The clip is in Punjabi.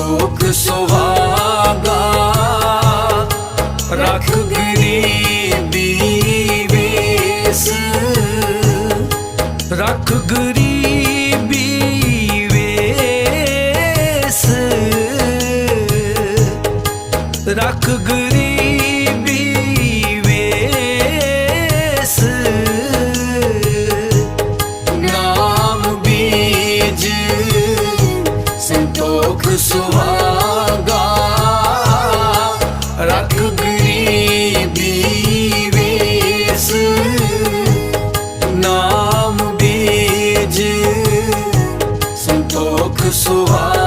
ਸੁਖ ਸੁਹਾਗਾ ਰੱਖ ਗਰੀਬੀ ਵੇਸ ਰੱਖ ਗਰੀਬੀ ਵੇਸ ਰੱਖ ਗਰੀਬੀ ਸੁਖ ਸੁਹਾਗਾ ਰੱਖ ਗਰੀਬੀ ਵੇਸ। ਨਾਮ ਬੀਜ। ਸੰਤੋਖ ਸੁਹਾਗਾ।